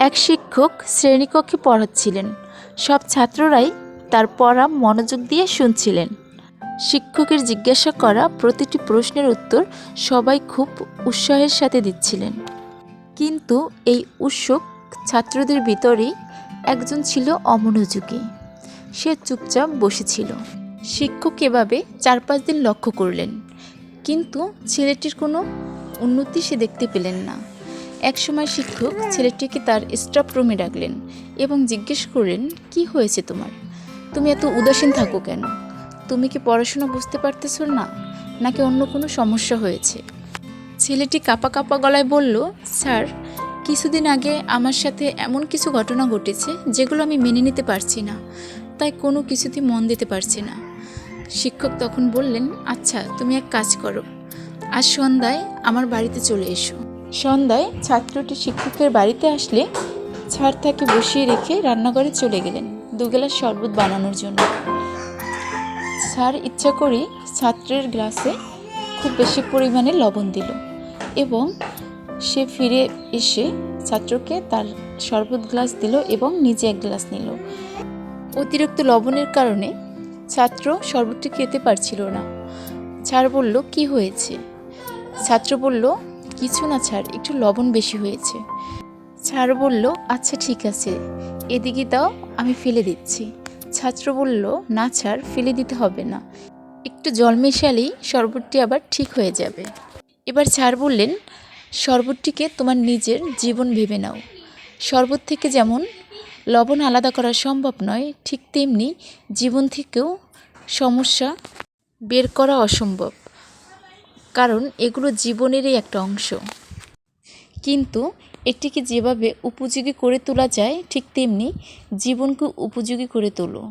এক শিক্ষক শ্রেণীকক্ষে পড়াচ্ছিলেন। সব ছাত্ররাই তার পড়া মনোযোগ দিয়ে শুনছিলেন। শিক্ষকের জিজ্ঞাসা করা প্রতিটি প্রশ্নের উত্তর সবাই খুব উৎসাহের সাথে দিচ্ছিলেন। কিন্তু এই উৎসুক ছাত্রদের ভিতরেই একজন ছিল অমনোযোগী। সে চুপচাপ বসেছিল। শিক্ষক এভাবে চার পাঁচ দিন লক্ষ্য করলেন। কিন্তু ছেলেটির কোনো উন্নতি সে দেখতে পেলেন না। একসময় শিক্ষক ছেলেটিকে তার স্টাফ রুমে ডাকলেন এবং জিজ্ঞেস করলেন, কি হয়েছে তোমার? তুমি এত উদাসীন থাকো কেন? তুমি কি পড়াশোনা বুঝতে পারতেছো না? নাকি অন্য কোনো সমস্যা হয়েছে? ছেলেটি কাপা কাপা গলায় বলল, স্যার, কিছুদিন আগে আমার সাথে এমন কিছু ঘটনা ঘটেছে যেগুলো আমি মেনে নিতে পারছি না, তাই কোনো কিছুতেই মন দিতে পারছি না। শিক্ষক তখন বললেন আচ্ছা তুমি এক কাজ করো। আজ সন্ধ্যায় আমার বাড়িতে চলে এসো। সন্ধ্যায় ছাত্রটি শিক্ষকের বাড়িতে আসলে ছাড় তাকে বসিয়ে রেখে রান্নাঘরে চলে গেলেন দু গ্লাস শরবত বানানোর জন্য। স্যার ইচ্ছা করে ছাত্রের গ্লাসে খুব বেশি পরিমাণে লবণ দিল এবং সে ফিরে এসে ছাত্রকে তার শরবত গ্লাস দিল এবং নিজে এক গ্লাস নিল। অতিরিক্ত লবণের কারণে ছাত্র শরবতটি খেতে পারছিল না। স্যার বলল, কি হয়েছে? ছাত্র বলল কিছু না ছাড়, একটু লবণ বেশি হয়েছে। ছাড় বলল আচ্ছা ঠিক আছে। এদিকে দাও, আমি ফেলে দিচ্ছি। ছাত্র বলল, না ছাড়, ফেলে দিতে হবে না। একটু জল মেশালেই শরবতটি আবার ঠিক হয়ে যাবে। এবার ছাড় বললেন, শরবতটিকে তোমার নিজের জীবন ভেবে নাও। শরবত থেকে যেমন লবণ আলাদা করা সম্ভব নয়, ঠিক তেমনি জীবন থেকেও সমস্যা বের করা অসম্ভব। কারণ এগুলো জীবনেরই একটা অংশ। কিন্তু এটিকে যেভাবে উপযোগী করে তোলা যায়, ঠিক তেমনি জীবনকে উপযোগী করে তোলো।